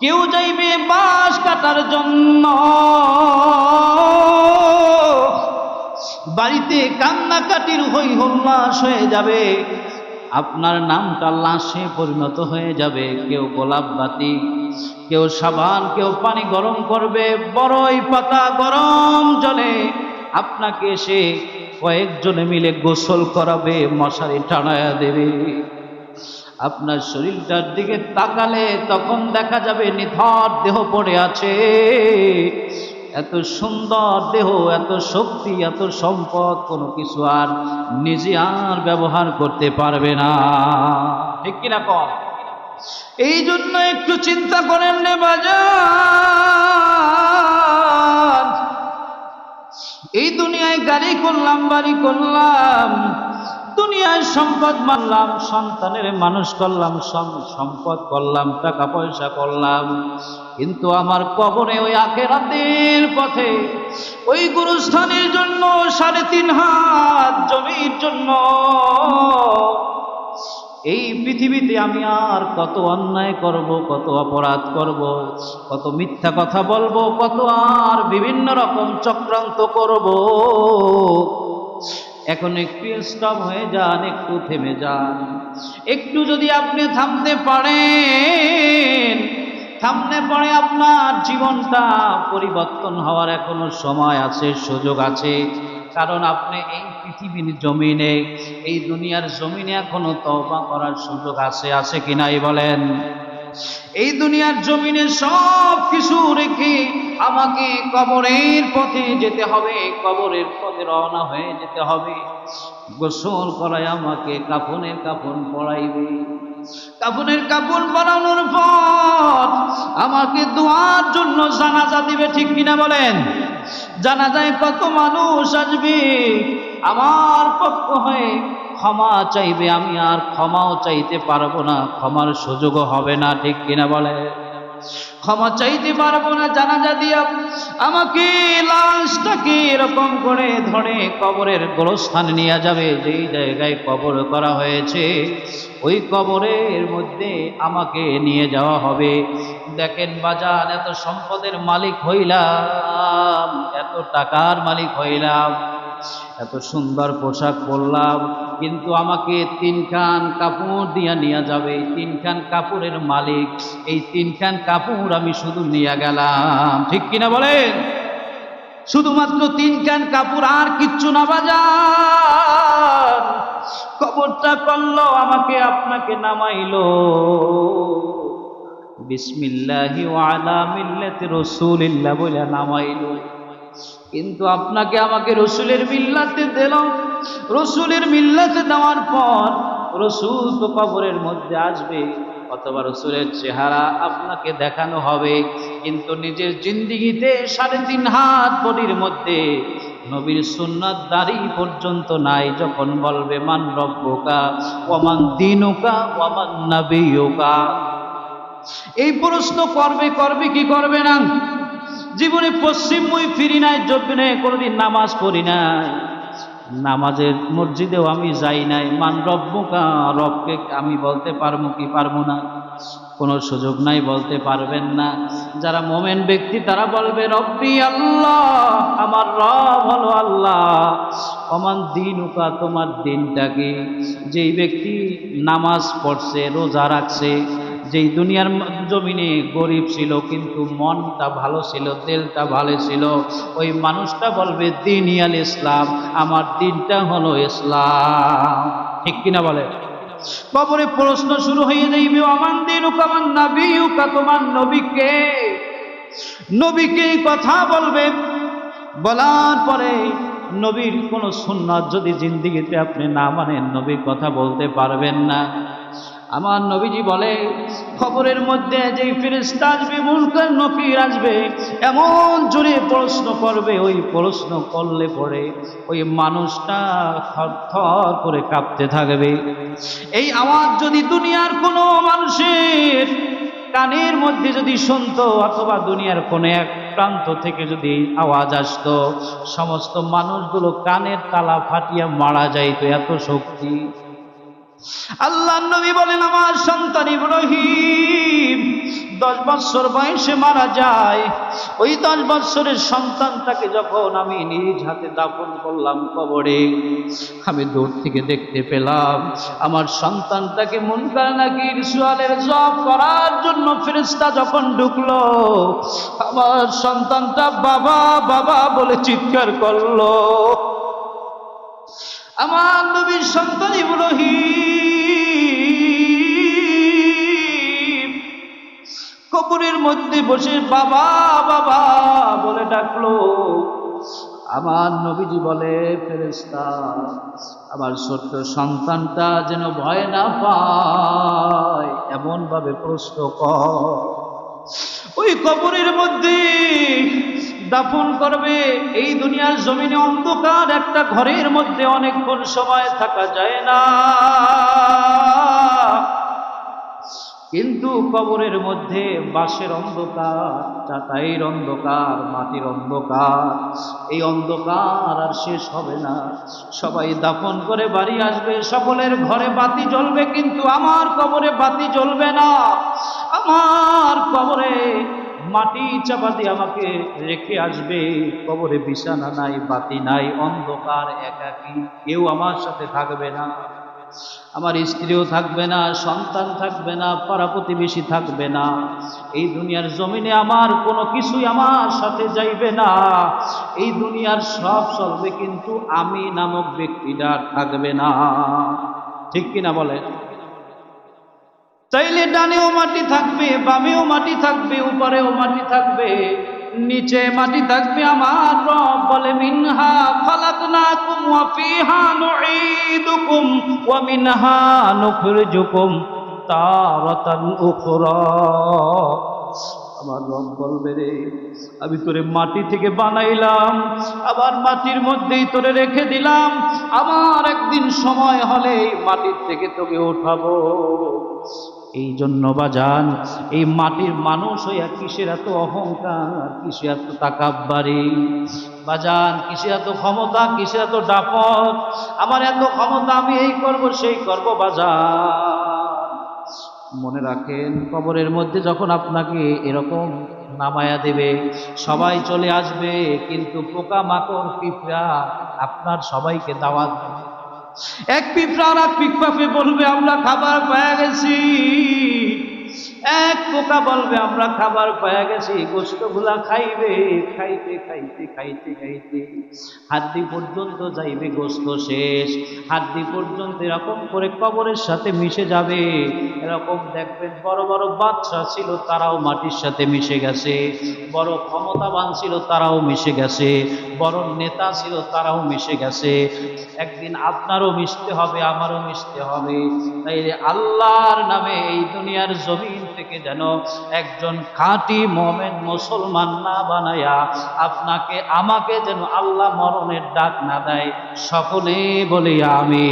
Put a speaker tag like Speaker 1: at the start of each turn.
Speaker 1: কেউ যাইবে বাঁশ কাটার জন্য। বাড়িতে কান্নাকাটির হই হল্লাস হয়ে যাবে। আপনার নামটা লাশে পরিণত হয়ে যাবে। কেউ গোলাপ বাতি, কেউ সাবান, কেউ পানি গরম করবে। বড়ই পাতা গরম জলে। আপনাকে এসে কয়েকজনে মিলে গোসল করাবে, মশারি টানায়া দেবে। আপনার শরীরটার দিকে তাকালে তখন দেখা যাবে নিথর দেহ পড়ে আছে। এত সুন্দর দেহ, এত শক্তি, এত সম্পদ, কোনো কিছু আর নিজে আর ব্যবহার করতে পারবে না। ঠিক কিনা কম? এই জন্য একটু চিন্তা করেন নে এই দুনিয়ায় গাড়ি করলাম, বাড়ি করলাম দুনিয়ায় সম্পদ মানলাম, সন্তানের মানুষ করলাম সম্পদ করলাম, টাকা পয়সা করলাম। কিন্তু আমার কবরে ওই আখেরাতের পথে ওই গুরুস্থানের জন্য সাড়ে তিন হাত জমির জন্য এই পৃথিবীতে আমি আর কত অন্যায় করব, কত অপরাধ করব, কত মিথ্যা কথা বলব, কত আর বিভিন্ন রকম চক্রান্ত করব। এখন একটু স্টপ হয়ে যান, একটু থেমে যান। একটু যদি আপনি থামতে পারেন থামলে পরে আপনার জীবনটা পরিবর্তন হওয়ার এখনও সময় আছে, সুযোগ আছে। কারণ আপনি এই পৃথিবীর জমিনে, এই দুনিয়ার জমিনে এখনও তওবা করার সুযোগ আছে আছে কি নাই বলেন? এই দুনিয়ার জমিনে সব কিছু আমাকে কবরের পথে যেতে হবে, কবরের পথে রওনা হয়ে যেতে হবে। গোসল করায় আমাকে কাফনের কাফন পড়াইবে কাফনের কাপড় পরানোর পর আমাকে দোয়ার জন্য জানাজা দিবে, ঠিক কিনা বলেন? জানাজায় কত মানুষ আসবে, আমার পক্ষ হয়ে ক্ষমা চাইবে, আমি আর ক্ষমাও চাইতে পারব না, ক্ষমার সুযোগও হবে না, ঠিক কিনা বলে ক্ষমা চাইতে পারব না, জানাজা দিয়া আমাকে লাশটাকে এরকম করে ধরে কবরের গোরস্থানে নিয়ে যাবে? যেই জায়গায় কবর করা হয়েছে, ওই কবরের মধ্যে আমাকে নিয়ে যাওয়া হবে। দেখেন বাজার এত সম্পদের মালিক হইলাম, এত টাকার মালিক হইলাম। এত সুন্দর পোশাক পরলাম, কিন্তু আমাকে তিনখান কাপড় দিয়া নিয়ে যাবে। তিনখান কাপড়ের মালিক, এই তিনখান কাপড় আমি শুধু নিয়ে গেলাম। ঠিক কিনা বলেন? শুধুমাত্র তিনখান কাপড় আর কিচ্ছু না বাজার। কবরটা করল, আমাকে আপনাকে নামাইলো। বিসমিল্লাহি ওয়ালা মিল্লাতি রাসূলিল্লাহ বলে নামাইলো। কিন্তু আপনাকে আমাকে রসুলের মিল্লাতে দিল রসুলের মিল্লাতে দেওয়ার পর রসুল তো কবরের মধ্যে আসবে, অথবা রসুলের চেহারা আপনাকে দেখানো হবে। কিন্তু নিজের জিন্দিগিতে সাড়ে তিন হাত বডির মধ্যে নবীর সুন্নাত দাড়ি পর্যন্ত নাই, যখন বলবে, মান রব্বকা ওমান দিনুকা ওমান নাবিয়ুকা। এই প্রশ্ন করবে করবে কি করবে না? জীবনে পশ্চিমময় ফিরি নাই জবিনে কোনোদিন নামাজ পড়ি নাই। নামাজের মসজিদেও আমি যাই নাই। মান রব্বকা, রবকে আমি বলতে পারব কি পারব না? কোনো সুযোগ নাই, বলতে পারবেন না। যারা মোমেন ব্যক্তি, তারা বলবে, রব্বি আল্লাহ, আমার রব হলো আল্লাহ। অমান দিন উকা তোমার দিনটা কি যেই ব্যক্তি নামাজ পড়ছে, রোজা রাখছে যেই দুনিয়ার জমিনে গরিব ছিল কিন্তু মনটা ভালো ছিল, তেলটা ভালো ছিল, ওই মানুষটা বলবে, দিন ইয়াল ইসলাম, আমার দিনটা হলো ইসলাম। ঠিক কিনা বলে? কবরে প্রশ্ন শুরু হয়ে যাইবে আমার দিন কামান আমার নবী তোমার নবীকে? নবীকে কথা বলবে। বলার পরে নবীর কোনো সুন্নাত যদি জিন্দিগিতে আপনি না মানেন নবীর কথা বলতে পারবেন না। আমার নবীজি বলে, খবরের মধ্যে যে ফেরেস্তা আসবে, মুলকার নকির আসবে, এমন জোরে প্রশ্ন করবে, ওই প্রশ্ন করলে পরে ওই মানুষটা থর করে কাঁপতে থাকবে। এই আওয়াজ যদি দুনিয়ার কোনো মানুষের কানের মধ্যে যদি শুনতো, অথবা দুনিয়ার কোনো এক প্রান্ত থেকে যদি আওয়াজ আসতো, সমস্ত মানুষগুলো কানের তালা ফাটিয়া মারা যাইতো, এত শক্তি। আল্লাহ নবী বলেন, আমার সন্তান ইব্রাহিম দশ বৎসর বয়সে মারা যায়। ওই দশ বৎসরের সন্তানটাকে যখন আমি নিজ হাতে দাফন করলাম কবরে, আমি দূর থেকে দেখতে পেলাম, আমার সন্তানটাকে মুনকার নাকি সোয়ালের জব করার জন্য ফেরেস্তা যখন ঢুকলো, আমার সন্তানটা বাবা বাবা বলে চিৎকার করল। আমার নবীর সন্তান ইব্রাহিম। কবরের মধ্যে বসে বাবা বাবা বলে ডাকলো। আমার নবীজি বলে ফেরেস্তা আমার ছোট্ট সন্তানটা যেন ভয় না পায় এমন ভাবে প্রশ্ন কর। ওই কবরের মধ্যে দাফন করবে, এই দুনিয়ার জমিনে অন্ধকার একটা ঘরের মধ্যে অনেকক্ষণ সময় থাকা যায় না। কিন্তু কবরের মধ্যে বাঁশের অন্ধকার চাটাইয়ের অন্ধকার, মাটির অন্ধকার, এই অন্ধকার আর শেষ হবে না। সবাই দাফন করে বাড়ি আসবে, সকলের ঘরে বাতি জ্বলবে, কিন্তু আমার কবরে বাতি জ্বলবে না। আমার কবরে মাটি চাপা দিয়ে আমাকে রেখে আসবে। কবরে বিছানা নাই, বাতি নাই, অন্ধকার, একাকি। কেউ আমার সাথে থাকবে না। আমার স্ত্রীও থাকবে না, সন্তান থাকবে না, পাড়া প্রতিবেশী থাকবে না। এই দুনিয়ার জমিনে আমার কোনো কিছুই আমার সাথে যাইবে না। এই দুনিয়ার সব চলবে, কিন্তু আমি নামক ব্যক্তিটা থাকবে না। ঠিক কিনা বলে চাইলে ডানেও মাটি থাকবে, বামেও মাটি থাকবে, উপরেও মাটি থাকবে, নিচে মাটি থাকবে আমার বলে, মিনহা খালাকনাকুম ওয়া ফিহা নুঈদুকুম ওয়া মিনহা নুখরিজুকুম তারাতান উখরা। আমার রব বলবে রে, আমি তোরে মাটি থেকে বানাইলাম, আবার মাটির মধ্যেই তোরে রেখে দিলাম, আমার একদিন সময় হলে মাটির থেকে তোকে উঠাবো। এই জন্য বাজান এই মাটির মানুষ হইয়া কিসের এত অহংকার, কিসের এত তাকাব্বারি? বাজান কিসের এত ক্ষমতা, কিসের এত ডাপত আমার এত ক্ষমতা, আমি এই করব, সেই করব বাজান মনে রাখেন, কবরের মধ্যে যখন আপনাকে এরকম নামায়া দেবে, সবাই চলে আসবে, কিন্তু পোকা মাকড় পিঁপড়া আপনার সবাইকে দাওয়াত এক পিঁপড়া আর এক পিঁপড়াকে বলবে আমরা খাবার পেয়ে গেছি। এক পোকা বলবে, আমরা খাবার পেয়ে গেছি গোস্তগুলা খাইবে, খাইতে খাইতে খাইতে খাইতে। হাড্ডি পর্যন্ত যাইবে গোস্ত শেষ। হাড্ডি পর্যন্ত এরকম করে কবরের সাথে মিশে যাবে। এরকম দেখবেন বড় বড় বাচ্চা ছিল, তারাও মাটির সাথে মিশে গেছে। বড় ক্ষমতাবান ছিল, তারাও মিশে গেছে। বড় নেতা ছিল, তারাও মিশে গেছে। একদিন আপনারও মিশতে হবে, আমারও মিশতে হবে। তাই আল্লাহর নামে এই দুনিয়ার জমিন থেকে যেন একজন খাঁটি মোমেন মুসলমান না বানায়া আপনাকে, আমাকে যেন আল্লাহ মরণের ডাক না দেয়, সকলে বলি আমি